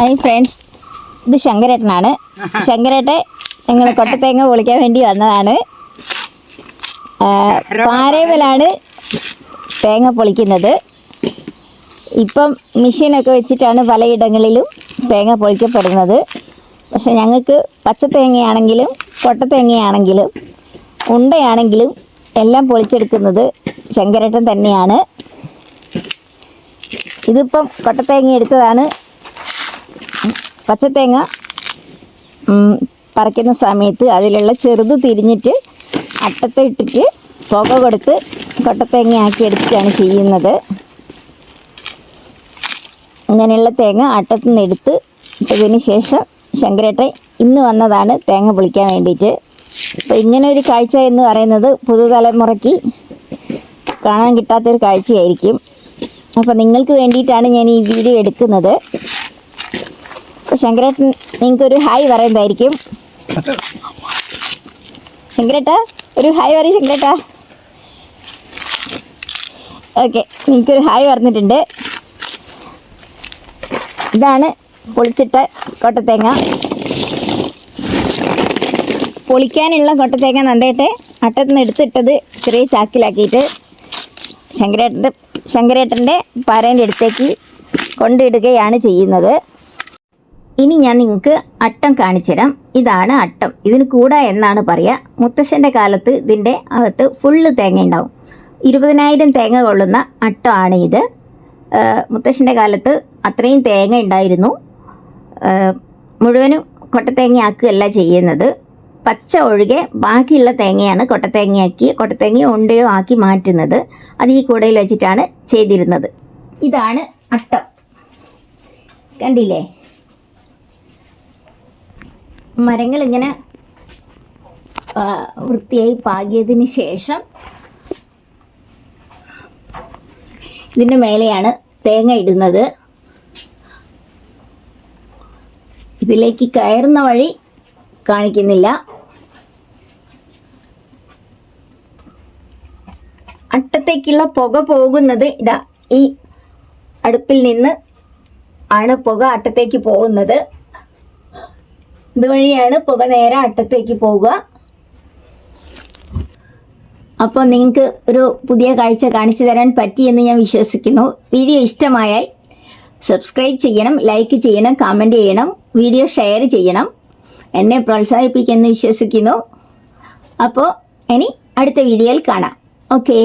Hi friends ഇത് ശങ്കരേട്ടനാണ്. ശങ്കരേട്ടൻ ഞങ്ങൾ കൊട്ടത്തേങ്ങ പൊളിക്കാൻ വേണ്ടി വന്നതാണ്. പാരേവലാണ് തേങ്ങ പൊളിക്കുന്നത്. ഇപ്പം മെഷീനൊക്കെ വെച്ചിട്ടാണ് പലയിടങ്ങളിലും തേങ്ങ പൊളിക്കപ്പെടുന്നത്. പക്ഷെ ഞങ്ങൾക്ക് പച്ചത്തേങ്ങയാണെങ്കിലും കൊട്ടത്തേങ്ങയാണെങ്കിലും ഉണ്ടയാണെങ്കിലും എല്ലാം പൊളിച്ചെടുക്കുന്നത് ശങ്കരേട്ടൻ തന്നെയാണ്. ഇതിപ്പം കൊട്ടത്തേങ്ങ എടുത്തതാണ്. പച്ചത്തേങ്ങ പറക്കുന്ന സമയത്ത് അതിലുള്ള ചെറുത് തിരിഞ്ഞിട്ട് അട്ടത്തെ ഇട്ടിട്ട് പുക കൊടുത്ത് കൊട്ടത്തേങ്ങയാക്കി എടുത്തിട്ടാണ് ചെയ്യുന്നത്. ഇങ്ങനെയുള്ള തേങ്ങ അട്ടത്തു നിന്ന് എടുത്ത് ഇട്ടതിന് ശേഷം ശങ്കരേട്ടൻ ഇന്ന് വന്നതാണ് തേങ്ങ പൊളിക്കാൻ വേണ്ടിയിട്ട്. അപ്പോൾ ഇങ്ങനെ ഒരു കാഴ്ച എന്ന് പറയുന്നത് പുതുതലമുറയ്ക്ക് കാണാൻ കിട്ടാത്തൊരു കാഴ്ചയായിരിക്കും. അപ്പോൾ നിങ്ങൾക്ക് വേണ്ടിയിട്ടാണ് ഞാൻ ഈ വീഡിയോ എടുക്കുന്നത്. അപ്പോൾ നിങ്ങൾക്ക് ഒരു ഹായ് പറയുന്നതായിരിക്കും ശങ്കരേട്ട ഒരു ഹായ് പറയും ശങ്കരേട്ട. ഓക്കെ നിങ്ങൾക്കൊരു ഹായ് പറഞ്ഞിട്ടുണ്ട്. ഇതാണ് പൊളിച്ചിട്ട കൊട്ടത്തേങ്ങ. പൊളിക്കാനുള്ള കൊട്ടത്തേങ്ങ നന്നായിട്ട് അട്ടത്തുനിന്ന് എടുത്തിട്ടത് ചെറിയ ചാക്കിലാക്കിയിട്ട് ശങ്കരേട്ടന്റെ ശങ്കരേട്ടന്റെ പാരേന്റെ അടുത്തേക്ക് കൊണ്ടിടുകയാണ് ചെയ്യുന്നത്. ഇനി ഞാൻ നിങ്ങൾക്ക് അട്ടം കാണിച്ചു തരാം. ഇതാണ് അട്ടം. ഇതിന് കൂട എന്നാണ് പറയുക? മുത്തശ്ശന്റെ കാലത്ത് ഇതിന്റെ അകത്ത് ഫുള്ള് തേങ്ങ ഉണ്ടാവും. ഇരുപതിനായിരം തേങ്ങ കൊള്ളുന്ന അട്ടമാണ് ഇത്. മുത്തശ്ശന്റെ കാലത്ത് അത്രയും തേങ്ങ ഉണ്ടായിരുന്നു. മുഴുവനും കൊട്ടത്തേങ്ങയാക്കുകയല്ല ചെയ്യുന്നത്. പച്ച ഒഴികെ ബാക്കിയുള്ള തേങ്ങയാണ് കൊട്ടത്തേങ്ങയാക്കി കൊട്ടത്തേങ്ങയോ ഉണ്ടയോ ആക്കി മാറ്റുന്നത്. അത് ഈ കൂടയിൽ വെച്ചിട്ടാണ് ചെയ്തിരുന്നത്. ഇതാണ് അട്ടം. കണ്ടില്ലേ? മരങ്ങൾ ഇങ്ങനെ വൃത്തിയായി പാകിയതിന് ശേഷം ഇതിന്റെ മേലെയാണ് തേങ്ങ ഇടുന്നത്. ഇതിലേക്ക് കയറുന്ന വഴി കാണിക്കുന്നില്ല. അട്ടത്തേക്കുള്ള പുക പോകുന്നത് ഇതാ ഈ അടുപ്പിൽ നിന്ന് ആണ് പുക അട്ടത്തേക്ക് പോകുന്നത്. ഇതുവഴിയാണ് പുക നേരെ അട്ടത്തേക്ക് പോവുക. അപ്പോൾ നിങ്ങൾക്ക് ഒരു പുതിയ കാഴ്ച കാണിച്ചു തരാൻ പറ്റിയെന്ന് ഞാൻ വിശ്വസിക്കുന്നു. വീഡിയോ ഇഷ്ടമായാൽ സബ്സ്ക്രൈബ് ചെയ്യണം ലൈക്ക് ചെയ്യണം കമന്റ് ചെയ്യണം വീഡിയോ ഷെയർ ചെയ്യണം. എന്നെ പ്രോത്സാഹിപ്പിക്കുമെന്ന് വിശ്വസിക്കുന്നു. അപ്പോൾ ഇനി അടുത്ത വീഡിയോയിൽ കാണാം. ഓക്കേ.